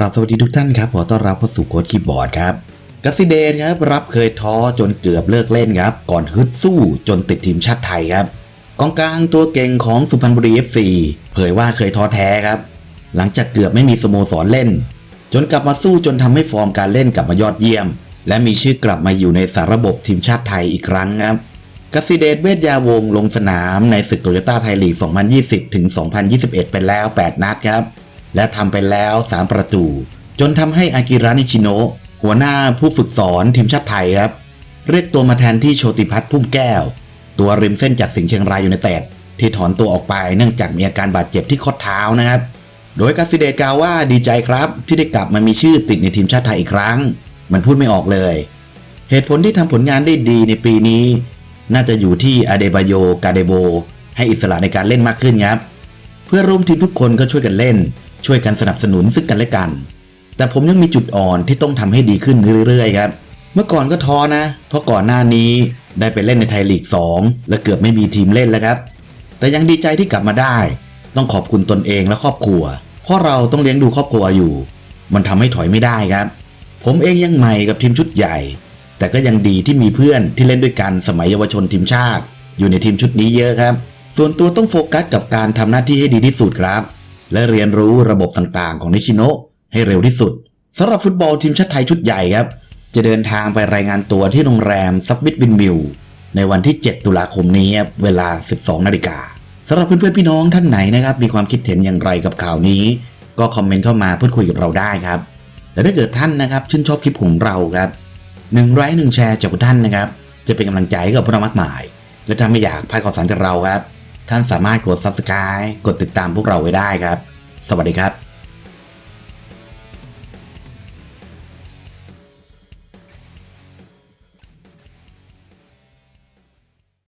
รับสวัสดีทุกท่านครับขอต้อนรับเข้าสู่โค้ดคีย์บอร์ดครับกัสซิเดนครับรับเคยท้อจนเกือบเลิกเล่นครับ ก่อนฮึดสู้จนติดทีมชาติไทยครับกองกลางตัวเก่งของสุพรรณบุรี FC เผยว่าเคยท้อแท้ครับ หลังจากเกือบไม่มีสโมสรเล่น จนกลับมาสู้จนทำให้ฟอร์มการเล่นกลับมายอดเยี่ยม และมีชื่อกลับมาอยู่ในสารระบบทีมชาติไทยอีกครั้งครับกสิเดชเวทยาวงลงสนามในศึกโตโยต้าไทยลีก 2020 ถึง 2021ไปแล้ว 8 นัดครับ และทำไปแล้ว 3 ประตู จนทำให้อากิระนิชิโนะหัวหน้าผู้ฝึกสอนทีมชาติไทยครับ เรียกตัวมาแทนที่โชติพัฒน์พุ่มแก้ว ตัวริมเส้นจากสิงห์เชียงรายอยู่ในเต็ดที่ถอนตัวออกไปเนื่องจากมีอาการบาดเจ็บที่ข้อเท้านะครับ โดยกสิเดชกล่าวว่าดีใจครับ ที่ได้กลับมามีชื่อติดในทีมชาติไทยอีกครั้ง มันพูดไม่ออกเลย เหตุผลที่ทำผลงานได้ดีในปีนี้ น่าจะอยู่ที่อาเดบาโยกาเดโบให้อิสระในการเล่นมากขึ้นครับเพื่อร่วมทีมทุกคนก็ช่วยกันเล่น ช่วยกันสนับสนุนซึ่งกันและกัน แต่ผมยังมีจุดอ่อนที่ต้องทำให้ดีขึ้นเรื่อยๆครับ เมื่อก่อนก็ท้อนะ เพราะก่อนหน้านี้ได้ไปเล่นในไทยลีก 2 และเกือบไม่มีทีมเล่นแล้วครับ แต่ยังดีใจที่กลับมาได้ ต้องขอบคุณตนเองและครอบครัว เพราะเราต้องเลี้ยงดูครอบครัวอยู่ มันทำให้ถอยไม่ได้ครับ ผมเองยังใหม่กับทีมชุดใหญ่ แต่ก็ยังดีที่มีเพื่อนที่เล่นด้วยกันสมัยเยาวชนทีมชาติ อยู่ในทีมชุดนี้เยอะครับ ส่วนตัวต้องโฟกัสกับการทำหน้าที่ให้ดีที่สุดครับ และเรียนรู้ระบบต่างๆ ของนิชิโนะให้เร็วที่สุดสำหรับฟุตบอลทีมชาติไทยชุดใหญ่ครับ จะเดินทางไปรายงานตัวที่โรงแรมซับบิทวินมิลในวันที่ 7 ตุลาคมนี้เวลา 12 นาฬิกาสำหรับเพื่อนๆพี่น้องท่านไหนนะครับมีความคิดเห็นอย่างไรกับข่าวนี้ ก็คอมเมนต์เข้ามาพูดคุยกับเราได้ครับและถ้าเกิดท่านนะครับชื่นชอบคลิปของเราครับหนึ่งไลค์หนึ่งแชร์จากท่านนะครับ จะเป็นกำลังใจให้กับพวกเรามากมาย และถ้าไม่อยากพลาดข่าวสารจากเราครับ ท่านสามารถกด subscribe กดติดตามพวกเราไว้ได้ครับ สวัสดีครับ